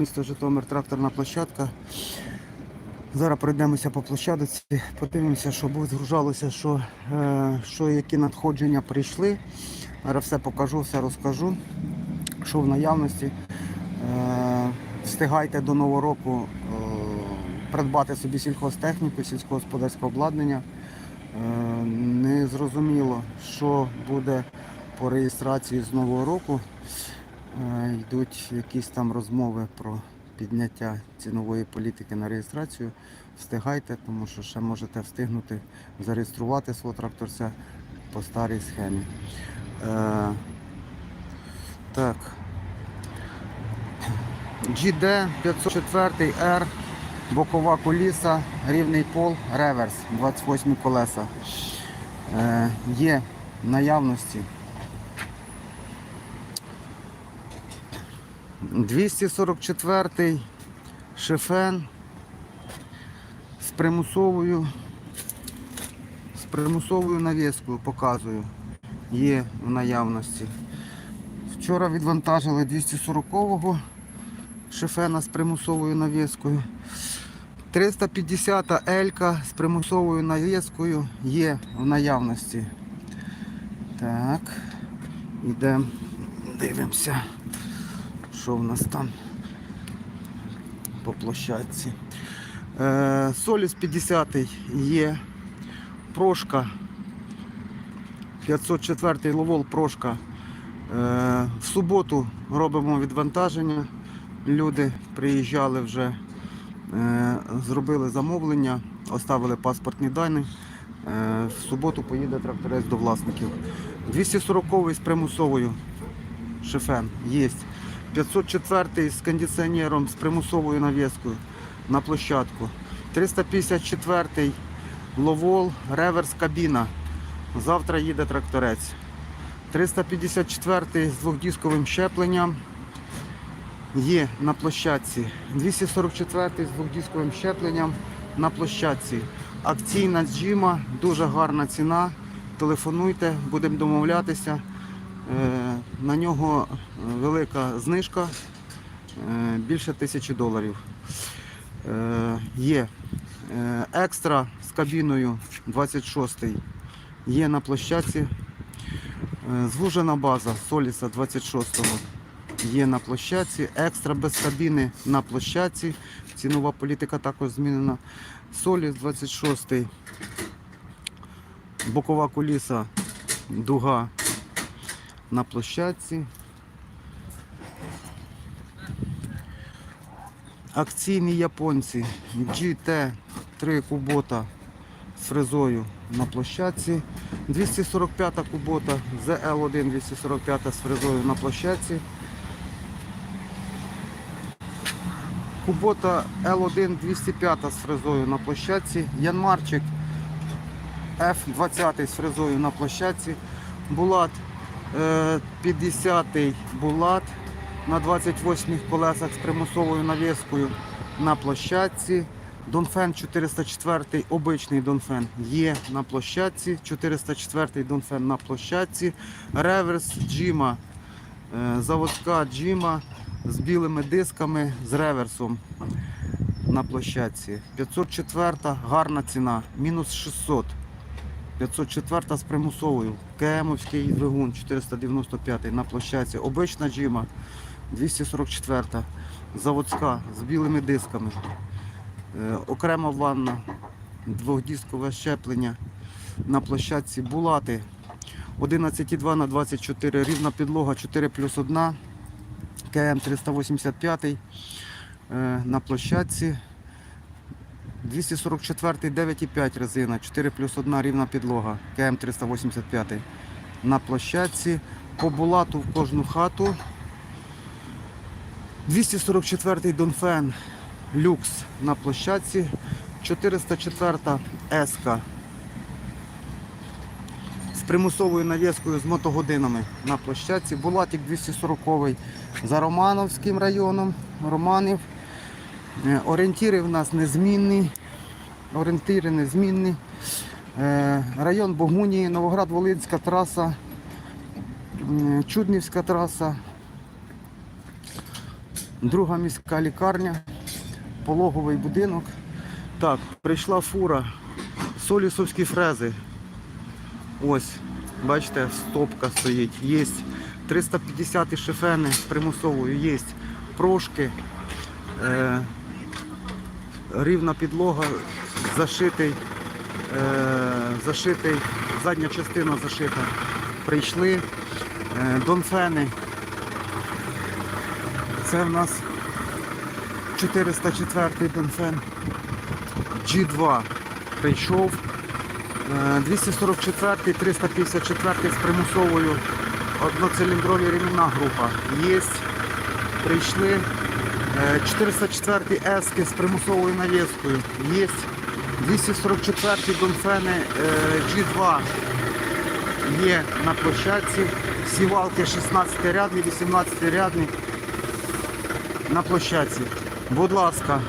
Місто Житомир, тракторна площадка. Зараз пройдемося по площадці, подивимося, що згружалося, що, е, що які надходження прийшли. Зараз все покажу, все розкажу, що в наявності. Е, встигайте до Нового року е, придбати собі сільхозтехніку, сільськогосподарське обладнання. Не зрозуміло, що буде по реєстрації з Нового року. Е, Йдуть якісь там розмови про підняття цінової політики на реєстрацію. Встигайте, тому що ще можете встигнути зареєструвати свого тракторця по старій схемі. Е, так. GD 504 R, бокова коліса, рівний пол, реверс, 28 колеса. Е, є наявності 244 шифен з примусовою з примусовою навіскою показую. Є в наявності. Вчора відвантажили 240-го шифена з примусовою навіскою. 350 Елька з примусовою навіскою є в наявності. Так, йдемо, дивимося що в нас там по площадці. Е, Соліс 50 є. Прошка. 504 ловол прошка. Е, в суботу робимо відвантаження. Люди приїжджали вже, е, зробили замовлення, оставили паспортні дані. Е, в суботу поїде тракторець до власників. 240 й з примусовою шифен є. 504 з кондиціонером з примусовою навіскою на площадку. 354 ловол, реверс кабіна. Завтра їде тракторець. 354 з двохдісковим щепленням є на площадці. 244 з двохдісковим щепленням на площадці. Акційна джима, дуже гарна ціна. Телефонуйте, будемо домовлятися. Е, На нього велика знижка е, більше тисячі доларів. Е, Є е, екстра з кабіною 26-й, є на площадці. Звужена база Соліса 26-го є на площадці. Екстра без кабіни на площадці. Цінова політика також змінена. Соліс 26 бокова куліса дуга на площадці. Акційні японці GT 3 кубота з фрезою на площадці. 245 кубота ZL1 245 з фрезою на площадці. Кубота L1 205 з фрезою на площадці. Янмарчик F20 з фрезою на площадці. Булат е, 50-й Булат на 28 колесах з примусовою навіскою на площадці. Донфен 404 обичний Донфен є на площадці. 404 Донфен на площадці. Реверс Джима, е, заводська Джима з білими дисками з реверсом на площадці. 504 гарна ціна, мінус 600. 504 з примусовою. Кемовський двигун 495 на площадці. Обична джима 244. Заводська з білими дисками. Е, окрема ванна, двохдіскове щеплення на площадці Булати 11,2 на 24 рівна підлога 4 плюс 1 КМ 385 е, на площадці 244 9,5 резина 4 плюс 1 рівна підлога КМ 385 на площадці по Булату в кожну хату 244 Донфен люкс на площадці, 404 еска з примусовою навіскою з мотогодинами на площадці. Булатик 240 за Романовським районом Романів. Е, Орієнтири в нас незмінні. Орієнтири незмінні. Е, Район Богунії, Новоград-Волинська траса, Чуднівська траса. Друга міська лікарня, пологовий будинок. Так, прийшла фура. Солісовські фрези. Ось, бачите, стопка стоїть. Є 350 шифени примусовою, є прошки, е, рівна підлога, зашитий, е, зашитий, задня частина зашита. Прийшли е, донфени. Це в нас 404 донфен. G2 прийшов. Е, 244 354 з примусовою одноциліндрові ремінна група. Є. Прийшли. Е, 404 ески з примусовою навіскою. Є. 244 донфени е, G2 є на площадці. Всі валки 16 рядні, 18 рядні на площадці. Будь ласка,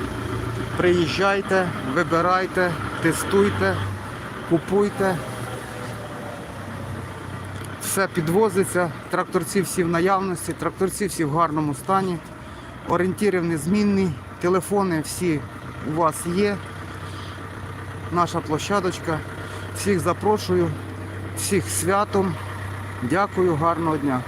приїжджайте, вибирайте, тестуйте, купуйте. Все підвозиться, тракторці всі в наявності, тракторці всі в гарному стані, орієнтири незмінні, телефони всі у вас є. Наша площадочка. Всіх запрошую, всіх святом. Дякую, гарного дня.